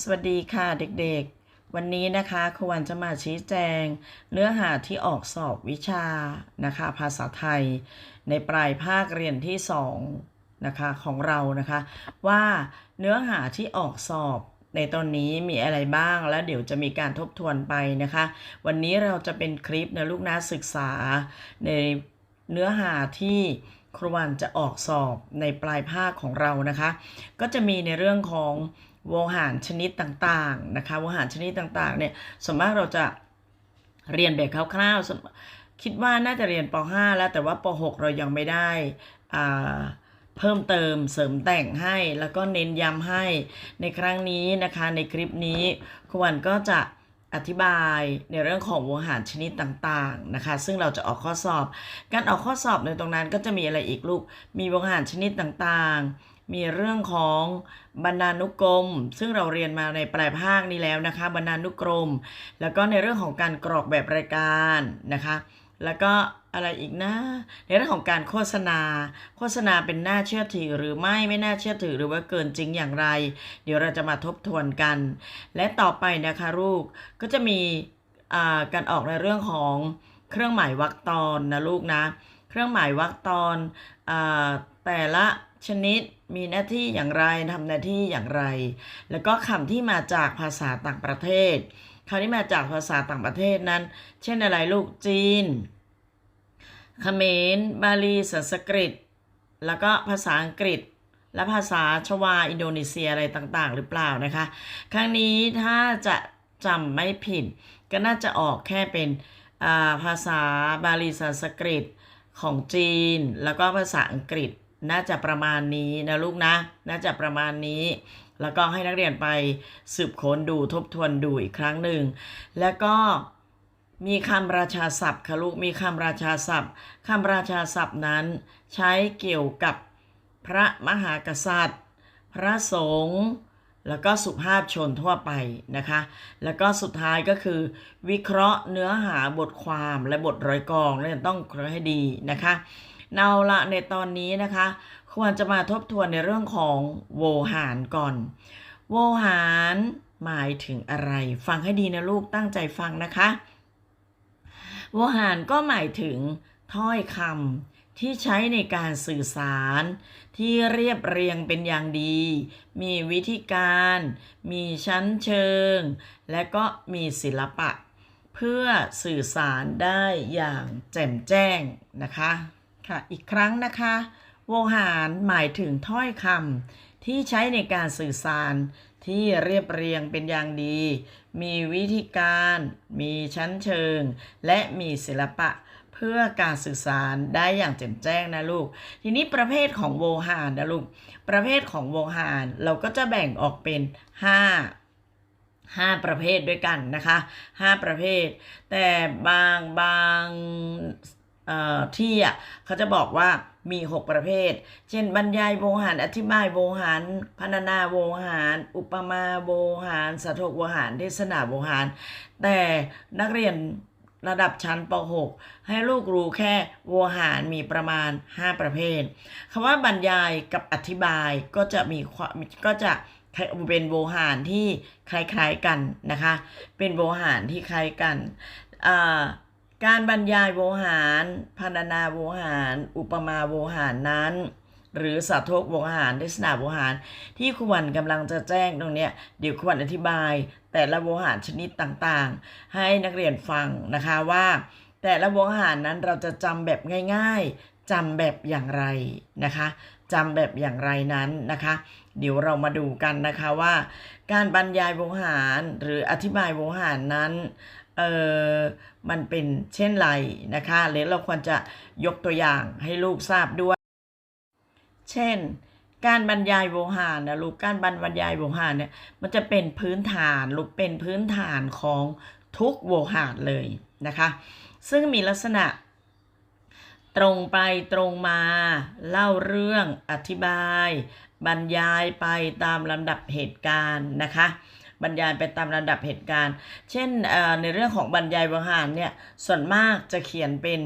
สวัสดีค่ะเด็กๆ วันนี้นะคะครูวันจะมาชี้แจง เนื้อหาที่ออกสอบวิชานะคะ ภาษาไทย ในปลายภาคเรียนที่2นะคะของเรานะคะ ว่าเนื้อหาที่ออกสอบในตอนนี้มีอะไรบ้างแล้วเดี๋ยวจะมีการทบทวนไปนะคะ วันนี้เราจะเป็นคลิปนะลูกนะศึกษา ในเนื้อหาที่ครูวันจะออกสอบในปลายภาคของเรานะคะ ก็จะมีในเรื่องของ โวหารชนิดต่างๆนะคะโวหารชนิดต่างๆเนี่ยส่วนมากเราจะเรียนแบบคร่าวๆคิดว่าน่าจะเรียนป .5 แล้วแต่ว่าป .6 เรายังไม่ได้อ่าเพิ่มเติมเสริมแต่งให้แล้วก็เน้นย้ำให้ในครั้งนี้นะคะในคลิปนี้ครูวันก็จะอธิบายในเรื่องของโวหารชนิดต่างๆนะคะ ซึ่งเราจะออกข้อสอบ การออกข้อสอบในตรงนั้นก็จะมีอะไรอีกลูกมีโวหารชนิดต่างๆ มีเรื่องของบรรณานุกรม ซึ่งเราเรียนมาในปลายภาคนี้แล้วนะคะ บรรณานุกรม แล้วก็ในเรื่องของการกรอกแบบรายการนะคะ แล้วก็อะไรอีกนะ ในเรื่องของการโฆษณา โฆษณาเป็นน่าเชื่อถือหรือไม่ไม่น่าเชื่อถือหรือว่าเกินจริงอย่างไร เดี๋ยวเราจะมาทบทวนกัน และต่อไปนะคะลูกก็จะมีการออกในเรื่องของเครื่องหมายวรรคตอนนะลูกนะ เครื่องหมายวรรคตอนอแต่ละ ชนิดมีหน้าที่อย่างไรทำหน้าที่อย่างไร แล้วก็คำที่มาจากภาษาต่างประเทศคำที่มาจากภาษาต่างประเทศนั้น เช่นอะไรลูกจีนเขมรบาลีสันสกฤต แล้วก็ภาษาอังกฤษและภาษาชวาอินโดนีเซียอะไรต่างๆ หรือเปล่านะคะ ครั้งนี้ถ้าจะจำไม่ผิด ก็น่าจะออกแค่เป็นภาษาบาลีสันสกฤตของจีน แล้วก็ภาษาอังกฤษ น่าจะประมาณนี้นะลูกนะ น่าจะประมาณนี้ แล้วก็ให้นักเรียนไปสืบค้นดูทบทวนดูอีกครั้งหนึ่ง แล้วก็มีคำราชาศัพท์ค่ะลูก มีคำราชาศัพท์คำราชาศัพท์นั้น ใช้เกี่ยวกับพระมหากษัตริย์ พระสงฆ์แล้วก็สุภาพชนทั่วไปนะคะ แล้วก็สุดท้ายก็คือ วิเคราะห์เนื้อหาบทความและบทร้อยกองเนี่ยต้องเคราะห์ให้ดีนะคะ เอาละในตอนนี้นะคะ ควรจะมาทบทวนในเรื่องของโวหารก่อน โวหารหมายถึงอะไร ฟังให้ดีนะลูกตั้งใจฟังนะคะ โวหารก็หมายถึงถ้อยคำที่ใช้ในการสื่อสาร ที่เรียบเรียงเป็นอย่างดี มีวิธีการ มีชั้นเชิง และก็มีศิลปะ เพื่อสื่อสารได้อย่างแจ่มแจ้งนะคะ ค่ะ อีกครั้งนะคะ โวหารหมายถึงถ้อยคำที่ใช้ในการสื่อสารที่เรียบเรียงเป็นอย่างดี มีวิธีการ มีชั้นเชิง และมีศิลปะเพื่อการสื่อสารได้อย่างแจ่มแจ้งนะลูก ทีนี้ประเภทของโวหารนะลูก ประเภทของโวหารเราก็จะแบ่งออกเป็น 5 5 ประเภทด้วยกันนะคะ 5 ประเภท แต่บางบาง ที่อะเขาจะบอกว่ามี 6 ประเภท เช่น บรรยายโวหาร อธิบายโวหารพรรณนาโวหาร อุปมาโวหารสาธกโวหาร เทศนาโวหาร แต่นักเรียนระดับชั้นป .6 ให้ลูกรู้แค่โวหารมีประมาณ 5 ประเภทคำว่าบรรยายกับอธิบายก็จะมีความก็จะเป็นโวหารที่คล้ายๆกันนะคะ เป็นโวหารที่คล้ายกันอ่า การบรรยายโวหารพรรณนาโวหาร อุปมาโวหารนั้น หรือสาธกโวหารเทศนาโวหาร ที่ครูวันกำลังจะแจ้งตรงนี้เดี๋ยวครูวันอธิบาย แต่ละโวหารชนิดต่างๆ ให้นักเรียนฟังนะคะว่า แต่ละโวหารนั้นเราจะจำแบบง่ายๆจำแบบอย่างไรนะคะจำแบบอย่างไรนั้นนะคะ เดี๋ยวเรามาดูกันนะคะว่า การบรรยายโวหารหรืออธิบายโวหารนั้น เออมันเป็นเช่นไรนะคะหรือเราควรจะยกตัวอย่างให้ลูกทราบด้วย เช่น การบรรยายโวหารนะลูกการบรรยายโวหารเนี่ยมันจะเป็นพื้นฐานลูกเป็นพื้นฐานของทุกโวหารเลยนะคะซึ่งมีลักษณะตรงไปตรงมาเล่าเรื่องอธิบาย บรรยายไปตามลำดับเหตุการณ์นะคะ บรรยายไปตามลำดับเหตุการณ์ เช่นในเรื่องของบรรยายโวหารเนี่ยส่วนมากจะเขียนเป็น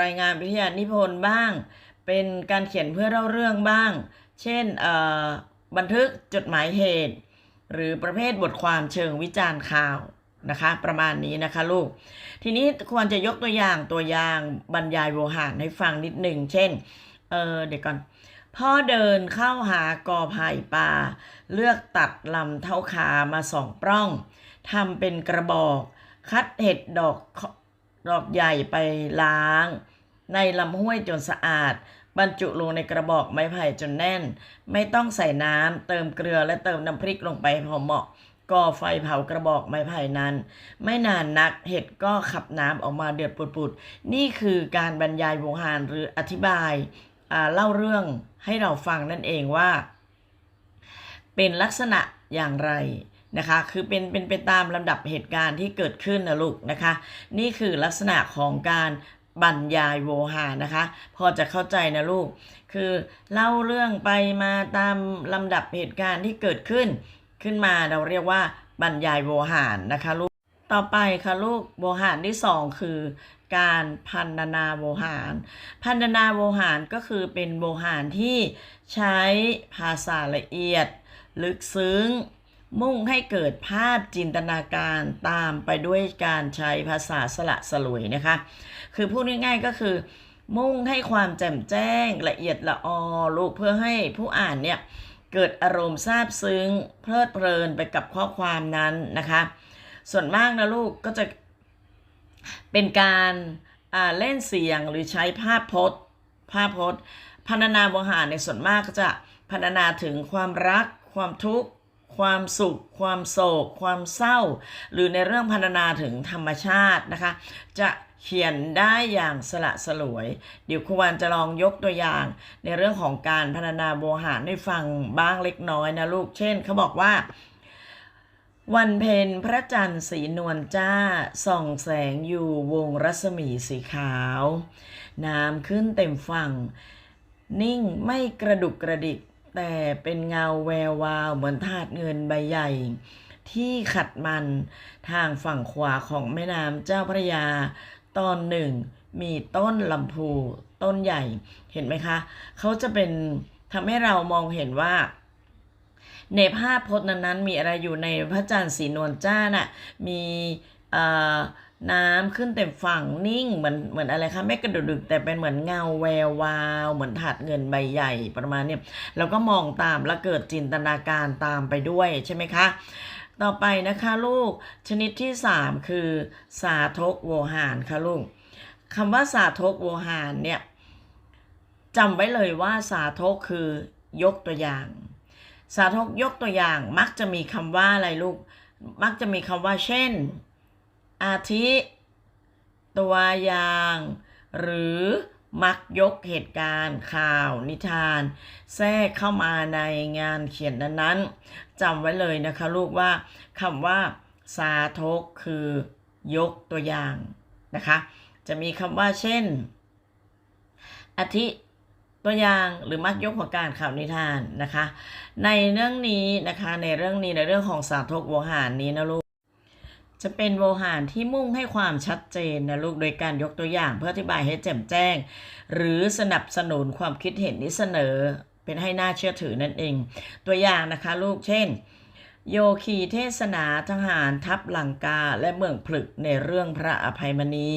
รายงานวิทยานิพนธ์บ้าง เป็นการเขียนเพื่อเล่าเรื่องบ้าง เช่นบันทึกจดหมายเหตุ หรือประเภทบทความเชิงวิจารณ์ข่าวนะคะประมาณนี้นะคะลูก ทีนี้ควรจะยกตัวอย่างตัวอย่างบรรยายโวหารให้ฟังนิดหนึ่ง เช่น เออเดี๋ยวก่อน พ่อเดินเข้าหากอไผ่ป่า เลือกตัดลำเท้าขามาสองปล้องทำเป็นกระบอก คัดเห็ดดอกดอกใหญ่ไปล้าง ในลำห้วยจนสะอาด บรรจุลงในกระบอกไม้ไผ่จนแน่น ไม่ต้องใส่น้ำเติมเกลือและเติมน้ำพริกลงไปพอเหมาะก่อไฟเผากระบอกไม้ไผ่นั้น ไม่นานนักเห็ดก็ขับน้ำออกมาเดือดปุดๆนี่คือการบรรยายโวหารหรืออธิบายเล่าเรื่อง ให้เราฟังนั่นเองว่า เป็นลักษณะอย่างไรนะคะ คือเป็นเป็นไปตามลำดับเหตุการณ์ที่เกิดขึ้นนะลูกนะคะ นี่คือลักษณะของการบรรยายโวหารนะคะ พอจะเข้าใจนะลูก คือเล่าเรื่องไปมาตามลำดับเหตุการณ์ที่เกิดขึ้น ขึ้นมาเราเรียกว่าบรรยายโวหารนะคะลูก ต่อไปค่ะลูกโวหารที่สองคือ การพันนาโวหาร พันนาโวหารก็คือเป็นโวหารที่ใช้ภาษาละเอียด ลึกซึ้ง มุ่งให้เกิดภาพจินตนาการตามไปด้วยการใช้ภาษาสละสลวยนะคะ คือพูดง่ายๆก็คือ มุ่งให้ความแจ่มแจ้งละเอียดละออลูกเพื่อให้ผู้อ่านเนี่ยเกิดอารมณ์ซาบซึ้ง เพลิดเพลินไปกับข้อความนั้นนะคะ ส่วนมากนะลูกก็จะ เป็นการเล่นเสียงหรือใช้ภาพพจน์ ภาพพจน์พันนาโวหารในส่วนมากก็จะพันนาถึงความรัก ความทุกข์ ความสุข ความโศก ความเศร้า หรือในเรื่องพันนาถึงธรรมชาตินะคะ จะเขียนได้อย่างสละสลวย เดี๋ยวครูวันจะลองยกตัวอย่าง ในเรื่องของการพันนาโวหารให้ฟังบ้างเล็กน้อยนะลูก เช่นเขาบอกว่า วันเพ็ญพระจันทร์สีนวลจ้า ส่องแสงอยู่วงรัศมีสีขาว น้ำขึ้นเต็มฝั่ง นิ่งไม่กระดุกกระดิก แต่เป็นเงาแวววาวเหมือนถาดเงินใบใหญ่ ที่ขัดมันทางฝั่งขวาของแม่น้ำเจ้าพระยา ตอนหนึ่งมีต้นลำพูต้นใหญ่เห็นไหมคะ เขาจะเป็นทำให้เรามองเห็นว่า ในภาพพจน์นั้นๆมีอะไรอยู่ในพระจันทร์สีนวลจ้าน่ะมีเอ่อน้ำขึ้นเต็มฝั่งนิ่งเหมือนเหมือนอะไรคะไม่กระดุกดึกแต่เป็นเหมือนเงาแวววาว เหมือนถาดเงินใบใหญ่ประมาณเนี้ยแล้วก็มองตามแล้วเกิดจินตนาการตามไปด้วยใช่ไหมคะต่อไปนะคะลูกชนิดที่ 3 คือ สาทกโวหารค่ะลูกคำว่าสาทกโวหารเนี่ยจำไว้เลยว่าสาทกคือยกตัวอย่าง สาธกยกตัวอย่างมักจะมีคำว่าอะไรลูก มักจะมีคำว่าเช่น อาทิ ตัวอย่าง หรือมักยกเหตุการณ์ข่าวนิทาน แทรกเข้ามาในงานเขียนนั้นๆจำไว้เลยนะคะลูกว่าคำว่า สาธกคือยกตัวอย่างนะคะ จะมีคำว่าเช่นอาทิ ตัวอย่างหรือมักยกหัวการข่าวนิทานนะคะ ในเรื่องนี้นะคะในเรื่องนี้ในเรื่องของสาธกโวหารนี้นะลูกจะเป็นโวหารที่มุ่งให้ความชัดเจนนะลูกโดยการยกตัวอย่างเพื่ออธิบายให้แจ่มแจ้ง หรือสนับสนุนความคิดเห็นที่เสนอ เป็นให้น่าเชื่อถือนั่นเอง ตัวอย่างนะคะลูกเช่น โยคีเทศนาทหารทัพลังกาและเมืองผลึกในเรื่องพระอภัยมณี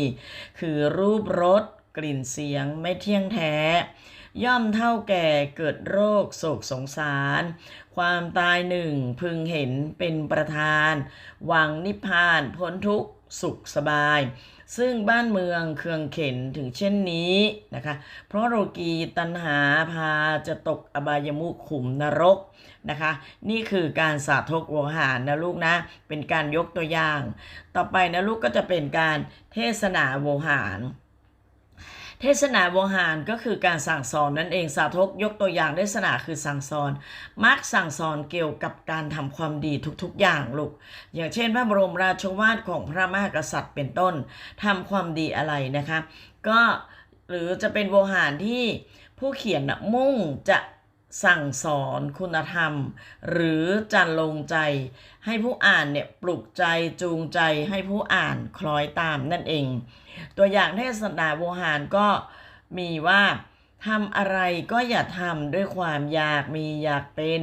คือรูปรสกลิ่นเสียงไม่เที่ยงแท้ ย่อมเท่าแก่เกิดโรคโศกสงสาร ความตายหนึ่งพึงเห็นเป็นประธาน หวังนิพพานพ้นทุกข์สุขสบาย ซึ่งบ้านเมืองเคืองเข็นถึงเช่นนี้นะคะ เพราะโรกีตันหาพาจะตกอบายมุขขุมนรกนะคะ นี่คือการสาธกโวหารนะลูกนะ เป็นการยกตัวอย่าง ต่อไปนะลูกก็จะเป็นการเทศนาโวหาร เทศนาโวหารก็คือการสั่งสอนนั่นเองสาธกยกตัวอย่างเทศนาคือสั่งสอนมักสั่งสอนเกี่ยวกับการทำความดีทุกๆอย่างลูกอย่างเช่น พระบรมราชวาทของพระมหากษัตริย์เป็นต้นทำความดีอะไรนะคะ ก็หรือจะเป็นโวหารที่ผู้เขียนนะมุ่งจะ สั่งสอนคุณธรรม หรือจันลงใจ ให้ผู้อ่านเนี่ยปลุกใจจูงใจให้ผู้อ่านคล้อยตามนั่นเอง ตัวอย่างเทศนาโวหารก็มีว่าทำอะไรก็อย่าทำด้วยความอยากมีอยากเป็น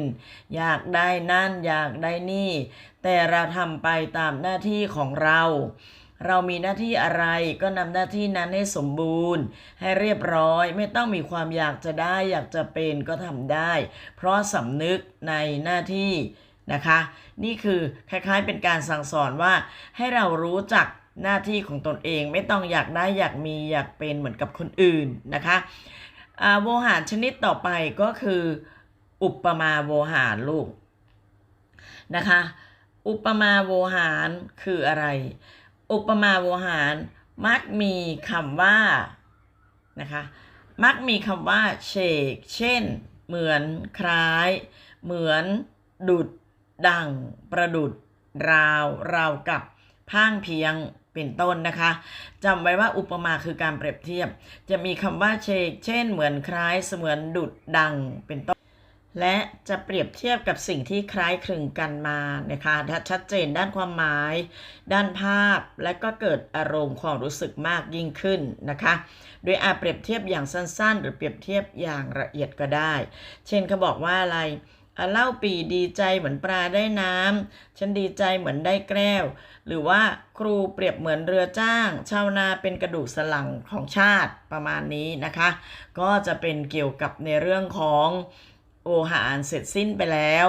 อยากได้นั่นอยากได้นี่ แต่เราทำไปตามหน้าที่ของเรา เรามีหน้าที่อะไรก็นำหน้าที่นั้นให้สมบูรณ์ ให้เรียบร้อยไม่ต้องมีความอยากจะได้อยากจะเป็นก็ทำได้ เพราะสำนึกในหน้าที่นะคะ นี่คือคล้ายๆเป็นการสั่งสอนว่า ให้เรารู้จักหน้าที่ของตนเองไม่ต้องอยากได้อยากมีอยากเป็นเหมือนกับคนอื่นนะคะอ่าโวหารชนิดต่อไปก็คือ อุปมาโวหารลูกนะคะ อุปมาโวหารคืออะไร อุปมาโวหาร มักมีคำว่านะคะมักมีคำว่าเชกเช่น เหมือนคล้าย เหมือน ดุด ดัง ประดุด ราว ราวกับพางเพียงเป็นต้นนะคะจำไว้ว่าอุปมาคือการเปรียบเทียบ จะมีคำว่าเชกเช่น เหมือนคล้ายเสมือนดุดดังเป็นต้น และจะเปรียบเทียบกับสิ่งที่คล้ายคลึงกันมานะคะชัดเจนด้านความหมาย ด้านภาพและก็เกิดอารมณ์ความรู้สึกมากยิ่งขึ้นนะคะ โดยอาจเปรียบเทียบอย่างสั้นๆ หรือเปรียบเทียบอย่างละเอียดก็ได้ เช่นเขาบอกว่าอะไรเล่าปีดีใจเหมือนปลาได้น้ำฉันดีใจเหมือนได้แก้ว หรือว่าครูเปรียบเหมือนเรือจ้าง ชาวนาเป็นกระดูกสลังของชาติประมาณนี้นะคะ ก็จะเป็นเกี่ยวกับในเรื่องของ โอหารเสร็จสิ้นไปแล้ว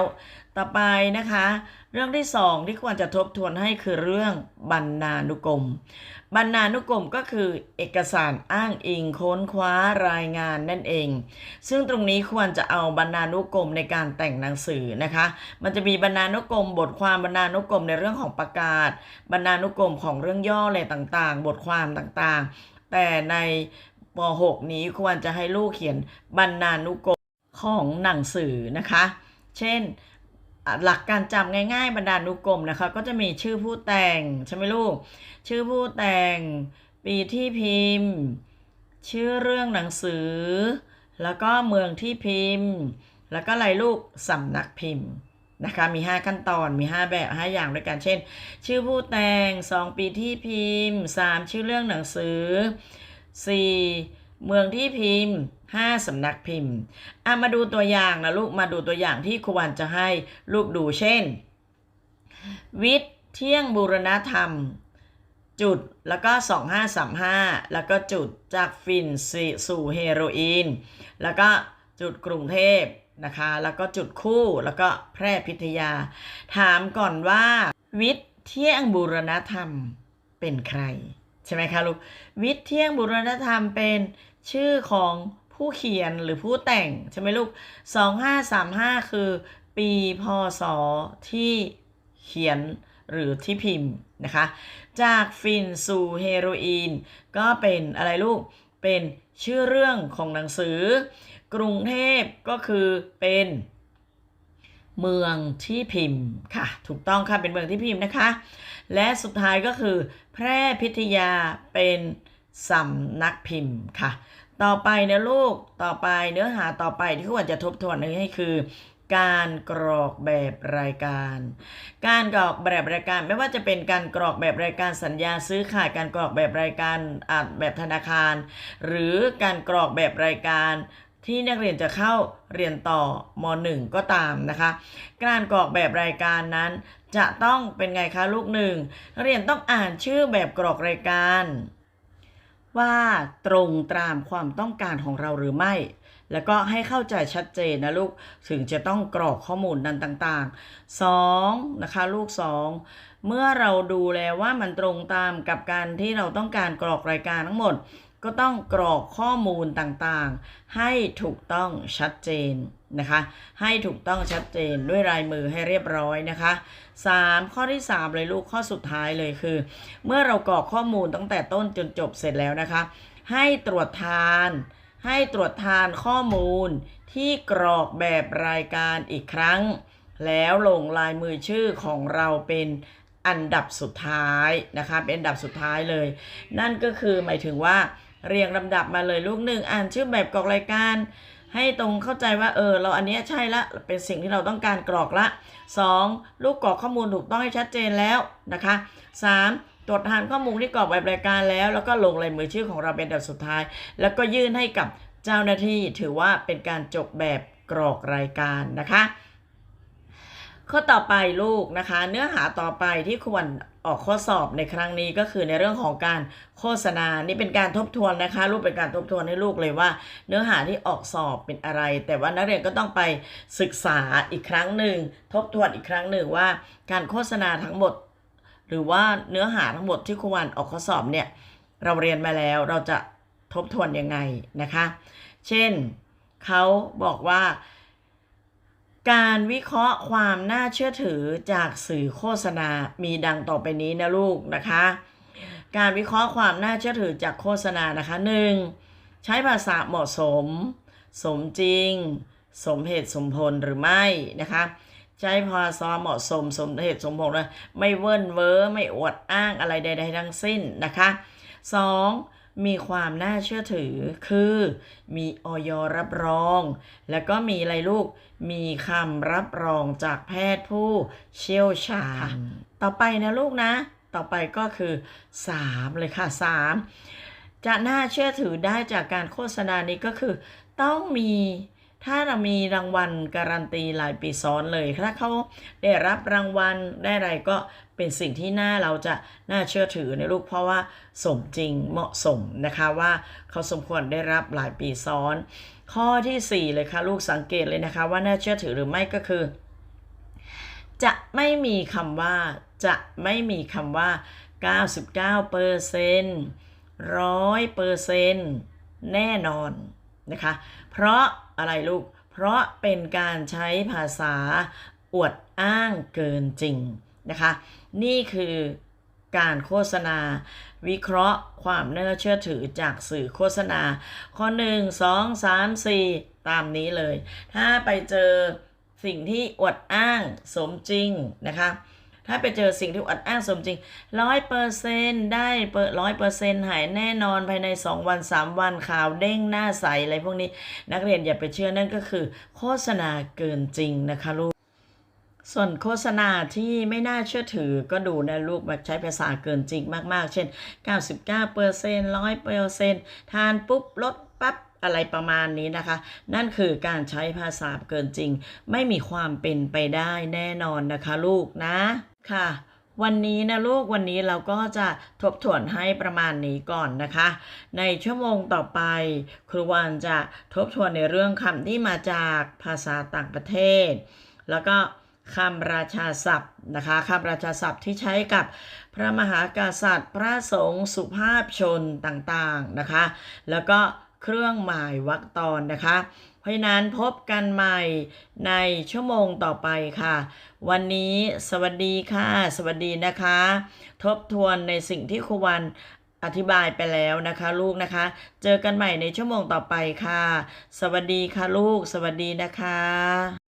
ต่อไปนะคะ เรื่องที่สองที่ควรจะทบทวนให้คือเรื่องบรรณานุกรม บรรณานุกรมก็คือเอกสารอ้างอิงค้นคว้ารายงานนั่นเอง ซึ่งตรงนี้ควรจะเอาบรรณานุกรมในการแต่งหนังสือนะคะ มันจะมีบรรณานุกรม บทความบรรณานุกรมในเรื่องของประกาศ บรรณานุกรมของเรื่องย่ออะไรต่างๆ บทความต่างๆ แต่ในป .6 นี้ควรจะให้ลูกเขียนบรรณานุกรม ของหนังสือนะคะ เช่นหลักการจำง่ายๆบรรดานุกรมนะคะ ก็จะมีชื่อผู้แต่งใช่ไหมลูก ชื่อผู้แต่ง ปีที่พิมพ์ ชื่อเรื่องหนังสือ แล้วก็เมืองที่พิมพ์ แล้วก็อะไรลูกสำนักพิมพ์นะคะ มี 5 ขั้นตอน มี 5 แบบ 5 อย่างด้วยกัน เช่น ชื่อผู้แต่ง 2 ปีที่พิมพ์ 3 ชื่อเรื่องหนังสือ 4 เมืองที่พิมพ์ 5สำนักพิมพ์อะมาดูตัวอย่างนะลูก มาดูตัวอย่างที่ครูวันจะให้ลูกดูเช่น วิทย์เที่ยงบูรณธรรม จุดแล้วก็ 2535 แล้วก็จุดจากฟินส,สู่เฮโรอีน แล้วก็จุดกรุงเทพนะคะ แล้วก็จุดคู่แล้วก็แพร่พิทยา ถามก่อนว่า วิทย์เที่ยงบูรณธรรมเป็นใคร ใช่ไหมคะลูก วิทย์เที่ยงบูรณธรรมเป็นชื่อของ ผู้เขียนหรือผู้แต่ง ใช่ไหมลูก 2535 คือ ปีพศที่เขียนหรือที่พิมพ์นะคะ จากฟินสู่เฮโรอีน ก็เป็นอะไรลูก เป็นชื่อเรื่องของหนังสือ กรุงเทพก็คือเป็นเมืองที่พิมพ์ค่ะ ถูกต้องค่ะเป็นเมืองที่พิมพ์นะคะ และสุดท้ายก็คือ แพร่พิทยาเป็นสำนักพิมพ์ค่ะ ต่อไปนะลูก ต่อไปเนื้อหาต่อไปที่ควรจะทบทวนให้คือ การกรอกแบบรายการ การกรอกแบบรายการไม่ว่าจะเป็นการกรอกแบบรายการสัญญาซื้อขายการกรอกแบบรายการอ่าแบบธนาคาร หรือการกรอกแบบรายการที่นักเรียนจะเข้าเรียนต่อม .1 ก็ตามนะคะ การกรอกแบบรายการนั้น จะต้องเป็นไงคะลูกหนึ่งนักเรียนต้องอ่านชื่อแบบกรอกรายการ ว่าตรงตามความต้องการของเราหรือไม่ แล้วก็ให้เข้าใจชัดเจนนะลูก ถึงจะต้องกรอกข้อมูลนั้นต่างๆ 2. นะคะลูก 2 เมื่อเราดูแล้วว่ามันตรงตามกับการที่เราต้องการกรอกรายการทั้งหมด ก็ต้องกรอกข้อมูลต่างๆ ให้ถูกต้องชัดเจนนะคะ ให้ถูกต้องชัดเจนด้วยลายมือให้เรียบร้อยนะคะ 3. ข้อที่ 3 เลยลูกข้อสุดท้ายเลยคือ เมื่อเรากรอกข้อมูลตั้งแต่ต้นจนจบเสร็จแล้วนะคะ ให้ตรวจทาน ให้ตรวจทานข้อมูลที่กรอกแบบรายการอีกครั้ง แล้วลงลายมือชื่อของเราเป็นอันดับสุดท้ายนะคะเป็นอันดับสุดท้ายเลย นั่นก็คือหมายถึงว่า เรียงลำดับมาเลยลูกหนึ่งอ่านชื่อแบบกรอกรายการ ให้ตรงเข้าใจว่าเออเราอันเนี้ยใช่ละเป็นสิ่งที่เราต้องการกรอกละ 2. ลูกกรอกข้อมูลถูกต้องให้ชัดเจนแล้วนะคะ 3. ตรวจทานข้อมูลที่กรอกแบบรายการแล้ว แล้วก็ลงลายมือชื่อของเราเป็นอันดับสุดท้าย แล้วก็ยื่นให้กับเจ้าหน้าที่ถือว่าเป็นการจบแบบกรอกรายการนะคะ ข้อต่อไปลูกนะคะ เนื้อหาต่อไปที่ควร ออกข้อสอบในครั้งนี้ก็คือในเรื่องของการโฆษณา นี่เป็นการทบทวนนะคะ ลูกเป็นการทบทวนให้ลูกเลยว่า เนื้อหาที่ออกสอบเป็นอะไร แต่ว่านักเรียนก็ต้องไปศึกษาอีกครั้งหนึ่ง ทบทวนอีกครั้งหนึ่งว่า การโฆษณาทั้งหมด หรือว่าเนื้อหาทั้งหมดที่ครูวันออกข้อสอบเนี่ย เราเรียนมาแล้วเราจะทบทวนยังไงนะคะ เช่นเขาบอกว่า การวิเคราะห์ความน่าเชื่อถือจากสื่อโฆษณา มีดังต่อไปนี้นะลูกนะคะ การวิเคราะห์ความน่าเชื่อถือจากโฆษณานะคะหนึ่งใช้ภาษาเหมาะสม สมจริง สมเหตุสมผลหรือไม่นะคะ ใช้ภาษาเหมาะสม สมเหตุสมผลนะไม่เวิ้นเว้อไม่อวดอ้างอะไรใด ๆ ทั้งสิ้นนะคะ 2. มีความน่าเชื่อถือ คือ มีออยรับรอง แล้วก็มีอะไรลูก มีคำรับรองจากแพทย์ผู้เชี่ยวชาญ ต่อไปนะลูกนะ ต่อไปก็คือ 3 เลยค่ะ 3 จะน่าเชื่อถือได้จากการโฆษณานี้ก็คือ ต้องมีถ้าเรามีรางวัลการันตีหลายปีซ้อนเลย ถ้าเขาได้รับรางวัลได้อะไรก็ เป็นสิ่งที่น่าเราจะน่าเชื่อถือในลูกเพราะว่าสมจริงเหมาะสมนะคะว่าเขาสมควรได้รับหลายปีซ้อน ข้อที่ 4 เลยค่ะลูกสังเกตเลยนะคะ ว่าน่าเชื่อถือหรือไม่ก็คือ จะไม่มีคำว่า จะไม่มีคำว่า 99เปอร์เซนต์ร้อยเปอร์เซนต์แน่นอนนะคะ เพราะอะไรลูก เพราะเป็นการใช้ภาษาอวดอ้างเกินจริงนะคะ นี่คือการโฆษณา วิเคราะห์ความน่าเชื่อถือจากสื่อโฆษณา ข้อ 1 2 3 4 ตามนี้เลย ถ้าไปเจอสิ่งที่อวดอ้างสมจริงนะคะถ้าไปเจอสิ่งที่อวดอ้างสมจริงร้อยเปอร์เซนได้ร้อยเปอร์เซนหายแน่นอนภายใน 2 วัน 3 วันข่าวเด้งหน้าใสอะไรพวกนี้ นักเรียนอย่าไปเชื่อนั่นก็คือ โฆษณาเกินจริงนะคะลูก ส่วนโฆษณาที่ไม่น่าเชื่อถือก็ดูนะลูกแบบใช้ภาษาเกินจริงมากๆ เช่น 99%เปอร์เซ็นต์100เปอร์เซ็นต์ทานปุ๊บลดปั๊บอะไรประมาณนี้นะคะ นั่นคือการใช้ภาษาเกินจริง ไม่มีความเป็นไปได้แน่นอนนะคะลูกนะค่ะวันนี้นะลูกวันนี้เราก็จะทบทวนให้ประมาณนี้ก่อนนะคะ ในชั่วโมงต่อไป ครูวันจะทบทวนในเรื่องคำที่มาจากภาษาต่างประเทศ แล้วก็ คำราชาศัพท์นะคะคำราชาศัพท์ที่ใช้กับพระมหากษัตริย์ พระสงฆ์สุภาพชนต่างๆนะคะ แล้วก็เครื่องหมายวรรคตอนนะคะ เพราะฉะนั้นพบกันใหม่ในชั่วโมงต่อไปค่ะ วันนี้สวัสดีค่ะ สวัสดีนะคะ ทบทวนในสิ่งที่ครูวันอธิบายไปแล้วนะคะลูกนะคะ เจอกันใหม่ในชั่วโมงต่อไปค่ะ สวัสดีค่ะลูก สวัสดีนะคะ